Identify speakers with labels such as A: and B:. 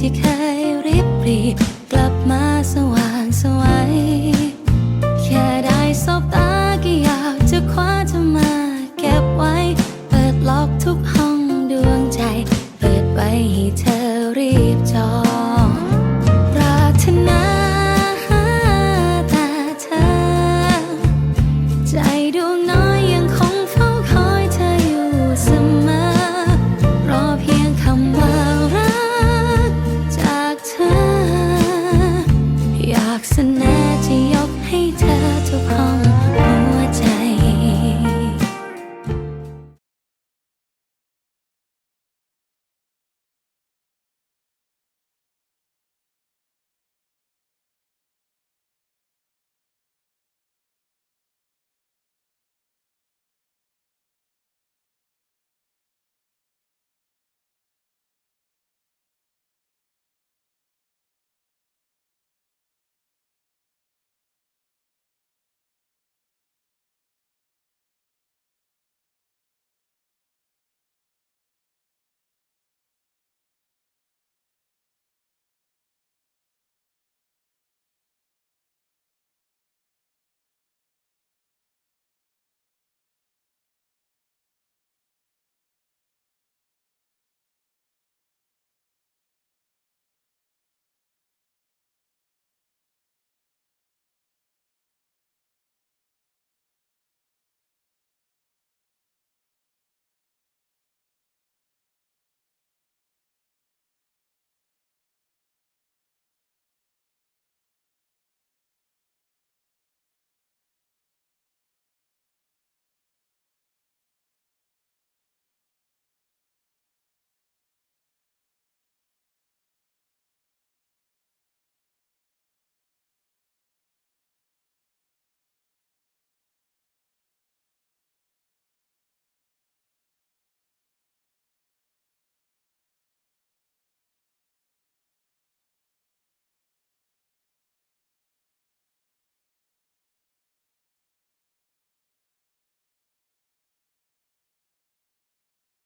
A: ที่เคยรีบรีบกลับมาสว่างสวัยแค่ได้สบตาก็อยากจะคว้าเธอมาเก็บไว้ เปิดล็อกทุกห้องดวงใจ เปิดไว้ให้เธอรีบจองปรารถนาแต่เธอ ใจดวงน้อง ษนาจะยกให้เธอทุกห้อง